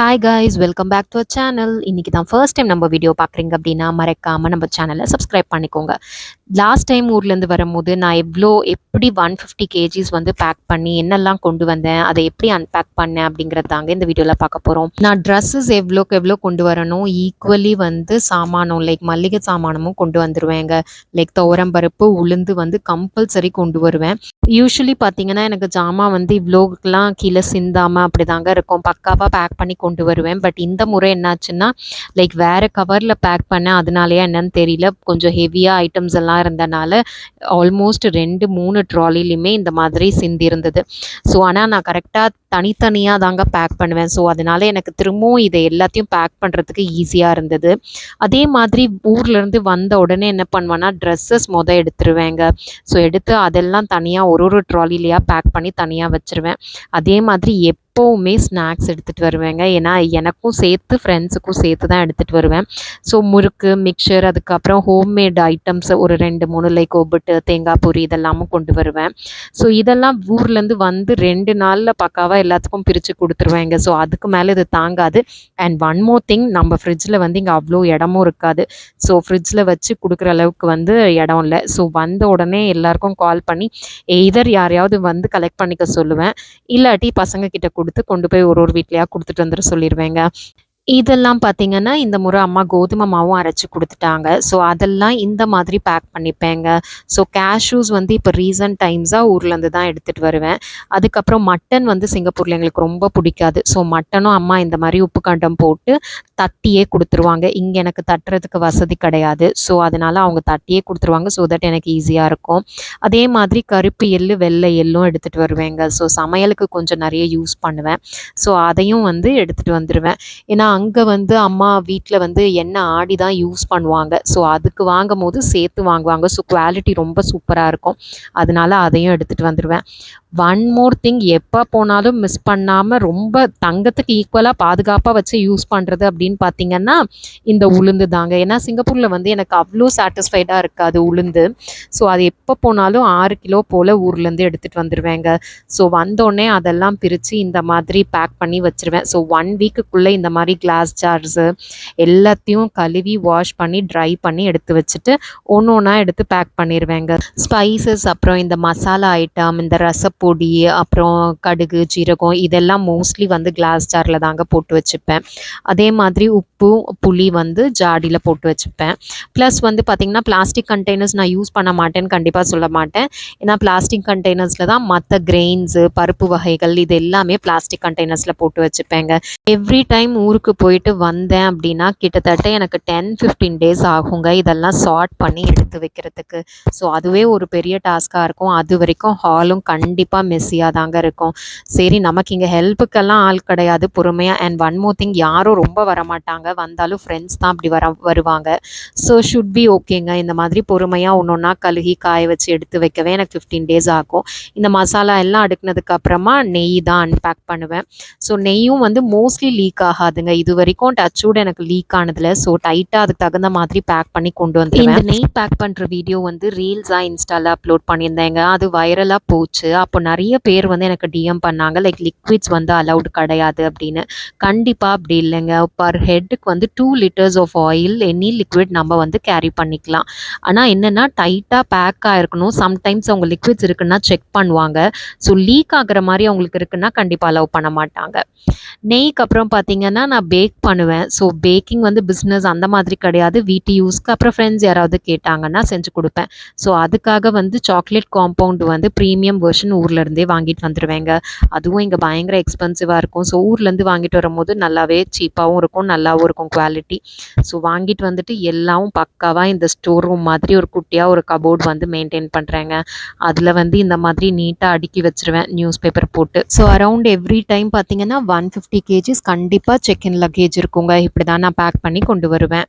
Hi guys welcome back to a channel இன்றைக்கி தான் first time நம்ம வீடியோ பார்க்குறீங்க அப்படின்னா மறக்காமல் நம்ம சேனலை சப்ஸ்கிரைப் பண்ணிக்கோங்க. லாஸ்ட் டைம் ஊர்லேருந்து வரும்போது நான் எவ்வளோ எப்படி ஒன் ஃபிஃப்டி கேஜிஸ் வந்து பேக் பண்ணி என்னெல்லாம் கொண்டு வந்தேன் அதை எப்படி அன்பேக் பண்ணேன் அப்படிங்கிறது தாங்க இந்த வீடியோவில் பார்க்க போகிறோம் நான் ட்ரெஸ்ஸஸ் எவ்வளோக்கு எவ்வளோ கொண்டு வரணும் ஈக்குவலி வந்து சாமானம் லைக் மல்லிகை சாமானமும் கொண்டு வந்துடுவேங்க லைக் துவரம்பருப்பு உளுந்து வந்து கம்பல்சரி கொண்டு வருவேன். யூஸ்வலி பார்த்தீங்கன்னா எனக்கு ஜாமான் வந்து இவ்வளோக்கெலாம் கீழே சிந்தாமல் அப்படி தாங்க இருக்கும். பக்காவாக பேக் பண்ணி கொண்டு கொண்டு வருவேன். பட் இந்த முறை என்னாச்சுன்னா லைக் வேறு கவரில் பேக் பண்ணேன். அதனாலயா என்னன்னு தெரியல. கொஞ்சம் ஹெவியாக ஐட்டம்ஸ் எல்லாம் இருந்தனால ஆல்மோஸ்ட் ரெண்டு மூணு ட்ராலிலையுமே இந்த மாதிரி சிந்தி இருந்தது. ஸோ ஆனால் நான் கரெக்டாக தனித்தனியாக தாங்க பேக் பண்ணுவேன். ஸோ அதனால எனக்கு திரும்பவும் இதை எல்லாத்தையும் பேக் பண்ணுறதுக்கு ஈஸியாக இருந்தது. அதே மாதிரி ஊர்லேருந்து வந்த உடனே என்ன பண்ணுவேன்னா ட்ரெஸ்ஸஸ் மொதல் எடுத்துருவேங்க. ஸோ எடுத்து அதெல்லாம் தனியாக ஒரு ஒரு ட்ராலிலையாக பேக் பண்ணி தனியாக வச்சுருவேன். அதே மாதிரி எப் எப்போவுமே ஸ்நாக்ஸ் எடுத்துகிட்டு வருவேங்க. ஏன்னா எனக்கும் சேர்த்து ஃப்ரெண்ட்ஸுக்கும் சேர்த்து தான் எடுத்துகிட்டு வருவேன். ஸோ முறுக்கு மிக்சர் அதுக்கப்புறம் ஹோம்மேட் ஐட்டம்ஸ் ஒரு ரெண்டு மூணு லைக் ஒப்பிட்டு தேங்காய் பொரி இதெல்லாமும் கொண்டு வருவேன். ஸோ இதெல்லாம் ஊர்லேருந்து வந்து ரெண்டு நாளில் பக்காவாக எல்லாத்துக்கும் பிரித்து கொடுத்துருவேங்க. ஸோ அதுக்கு மேலே இது தாங்காது. அண்ட் ஒன் மோர் திங் நம்ம ஃப்ரிட்ஜில் வந்து இங்கே அவ்வளோ இடமும் இருக்காது. ஸோ ஃப்ரிட்ஜில் வச்சு கொடுக்குற அளவுக்கு வந்து இடம் இல்லை. ஸோ வந்த உடனே எல்லாருக்கும் கால் பண்ணி எய்தர் யாரையாவது வந்து கலெக்ட் பண்ணிக்க சொல்லுவேன். இல்லாட்டி பசங்க கிட்ட கொடுத்து கொண்டு போய் ஒரு ஒரு வீட்லையா கொடுத்துட்டு வந்துட சொல்லிடுவேங்க இதெல்லாம் பார்த்தீங்கன்னா இந்த முறை அம்மா கோதுமை மாவும் அரைச்சி கொடுத்துட்டாங்க. ஸோ அதெல்லாம் இந்த மாதிரி பேக் பண்ணிப்பேங்க. ஸோ கேஷ்யூஸ் வந்து இப்போ ரீசன்ட் டைம்ஸாக ஊர்லேருந்து தான் எடுத்துகிட்டு வருவேன். அதுக்கப்புறம் மட்டன் வந்து சிங்கப்பூரில் எங்களுக்கு ரொம்ப பிடிக்காது. ஸோ மட்டனும் அம்மா இந்த மாதிரி உப்பு கண்டம் போட்டு தட்டியே கொடுத்துருவாங்க. இங்கே எனக்கு தட்டுறதுக்கு வசதி கிடையாது. ஸோ அதனால் அவங்க தட்டியே கொடுத்துருவாங்க. ஸோ தட் எனக்கு ஈஸியாக இருக்கும். அதே மாதிரி கருப்பு எள்ளு வெள்ளை எள்ளும் எடுத்துகிட்டு வருவேங்க. ஸோ சமையலுக்கு கொஞ்சம் நிறைய யூஸ் பண்ணுவேன். ஸோ அதையும் வந்து எடுத்துகிட்டு வந்துடுவேன் ஏன்னா அங்கே வந்து அம்மா வீட்டில் வந்து எண்ணெய் ஆடி தான் யூஸ் பண்ணுவாங்க. ஸோ அதுக்கு வாங்கும் போது சேர்த்து வாங்குவாங்க. ஸோ குவாலிட்டி ரொம்ப சூப்பராக இருக்கும். அதனால அதையும் எடுத்துகிட்டு வந்துடுவேன் ஒன் மோர் திங் எப்போ போனாலும் மிஸ் பண்ணாமல் ரொம்ப தங்கத்துக்கு ஈக்குவலாக பாதுகாப்பாக வச்சு யூஸ் பண்ணுறது அப்படின்னு பார்த்தீங்கன்னா இந்த உளுந்து தாங்க. ஏன்னா சிங்கப்பூரில் வந்து எனக்கு அவ்வளோ சாட்டிஸ்ஃபைடாக இருக்காது உளுந்து. ஸோ அது எப்போ போனாலும் ஆறு கிலோ போல் ஊர்லேருந்து எடுத்துகிட்டு வந்துடுவேங்க ஸோ வந்தோடனே அதெல்லாம் பிரித்து இந்த மாதிரி பேக் பண்ணி வச்சுருவேன். ஸோ ஒன் வீக்குக்குள்ளே இந்த மாதிரி கிளாஸ் ஜார்ஸு எல்லாத்தையும் கழுவி வாஷ் பண்ணி ட்ரை பண்ணி எடுத்து வச்சுட்டு ஒன்று ஒன்றா எடுத்து பேக் பண்ணிடுவேங்க ஸ்பைசஸ் அப்புறம் இந்த மசாலா ஐட்டம் இந்த ரசப்பொடி அப்புறம் கடுகு ஜீரகம் இதெல்லாம் மோஸ்ட்லி வந்து கிளாஸ் ஜாரில் தாங்க போட்டு வச்சுப்பேன். அதே மாதிரி உப்பு புளி வந்து ஜாடியில் போட்டு வச்சுப்பேன். ப்ளஸ் வந்து பார்த்திங்கன்னா பிளாஸ்டிக் கண்டெய்னர்ஸ் நான் யூஸ் பண்ண மாட்டேன்னு கண்டிப்பாக சொல்ல மாட்டேன். ஏன்னா பிளாஸ்டிக் கண்டெய்னர்ஸில் தான் மற்ற கிரெயின்ஸு பருப்பு வகைகள் இது எல்லாமே பிளாஸ்டிக் கண்டெய்னர்ஸில் போட்டு வச்சுப்பேங்க. எவ்ரி டைம் ஊருக்கு போயிட்டு வந்தேன் அப்படின்னா கிட்டத்தட்ட எனக்கு டென் ஃபிஃப்டீன் டேஸ் ஆகுங்க. இதெல்லாம் சார்ட் பண்ணி எடுத்து வைக்கிறதுக்கு. ஸோ அதுவே ஒரு பெரிய டாஸ்க்காக இருக்கும். அது வரைக்கும் ஹாலும் கண்டிப்பாக மெஸ்ஸியாக தாங்க இருக்கும். சரி நமக்கு இங்கே ஹெல்ப்புக்கெல்லாம் ஆள் கிடையாது பொறுமையாக அண்ட் ஒன் மோர் திங் யாரும் ரொம்ப வரமாட்டாங்க. வந்தாலும் ஃப்ரெண்ட்ஸ் தான் அப்படி வர வருவாங்க. ஸோ ஷுட் பி ஓகேங்க இந்த மாதிரி பொறுமையாக ஒன்று ஒன்றா கழுகி காய வச்சு எடுத்து வைக்கவே எனக்கு ஃபிஃப்டீன் டேஸ் ஆகும். இந்த மசாலா எல்லாம் அடுக்கினதுக்கு அப்புறமா நெய் தான் அன்பேக் பண்ணுவேன். ஸோ நெய்யும் வந்து மோஸ்ட்லி லீக் ஆகாதுங்க. இது வரைக்கும் டச்சோட எனக்கு லீக் ஆனதில்ல. ஸோ டைட்டாக அதுக்கு தகுந்த மாதிரி பேக் பண்ணி கொண்டு வந்து இந்த நெய் பேக் பண்ணுற வீடியோ வந்து ரீல்ஸாக இன்ஸ்டாவில் அப்லோட் பண்ணியிருந்தேங்க. அது வைரலாக போச்சு. அப்போ நிறைய பேர் வந்து எனக்கு டிஎம் பண்ணாங்க. லைக் லிக்விட்ஸ் வந்து அலௌடு கிடையாது அப்படின்னு. கண்டிப்பாக அப்படி இல்லைங்க. பர் ஹெட்டுக்கு வந்து two litres of oil any liquid நம்ம வந்து கேரி பண்ணிக்கலாம். ஆனால் என்னென்னா டைட்டாக பேக்காக இருக்கணும் சம்டைம்ஸ் அவங்க லிக்விட்ஸ் இருக்குன்னா செக் பண்ணுவாங்க. ஸோ லீக் ஆகிற மாதிரி அவங்களுக்கு இருக்குன்னா கண்டிப்பாக அலோவ் பண்ண மாட்டாங்க. நெய்க்கு அப்புறம் பார்த்தீங்கன்னா நான் பேக் பண்ணுவேன். ஸோ பேக்கிங் வந்து பிஸ்னஸ் அந்த மாதிரி கிடையாது. வீட்டு யூஸ்க்கு அப்புறம் ஃப்ரெண்ட்ஸ் யாராவது கேட்டாங்கன்னா செஞ்சு கொடுப்பேன். ஸோ அதுக்காக வந்து சாக்லேட் காம்பவுண்ட் வந்து ப்ரீமியம் வெர்ஷன் ஊர்லேருந்தே வாங்கிட்டு வந்துடுவேங்க அதுவும் இங்கே பயங்கர எக்ஸ்பென்சிவாக இருக்கும். ஸோ ஊர்லேருந்து வாங்கிட்டு வரும்போது நல்லாவே சீப்பாகவும் இருக்கும் நல்லாவும் இருக்கும் குவாலிட்டி ஸோ வாங்கிட்டு வந்துட்டு எல்லாம் பக்காவாக இந்த ஸ்டோர் ரூம் மாதிரி ஒரு குட்டியாக ஒரு கபோர்ட் வந்து மெயின்டைன் பண்ணுறேங்க அதில் வந்து இந்த மாதிரி நீட்டாக அடுக்கி வச்சிருவேன் நியூஸ் பேப்பர் போட்டு ஸோ அரவுண்ட் எவ்ரி டைம் பார்த்தீங்கன்னா ஒன் ஃபிஃப்டி கேஜிஸ் கண்டிப்பாக செக் இன் லக்கேஜ் இருக்குங்க. இப்படி தான் நான் பேக் பண்ணி கொண்டு வருவேன்.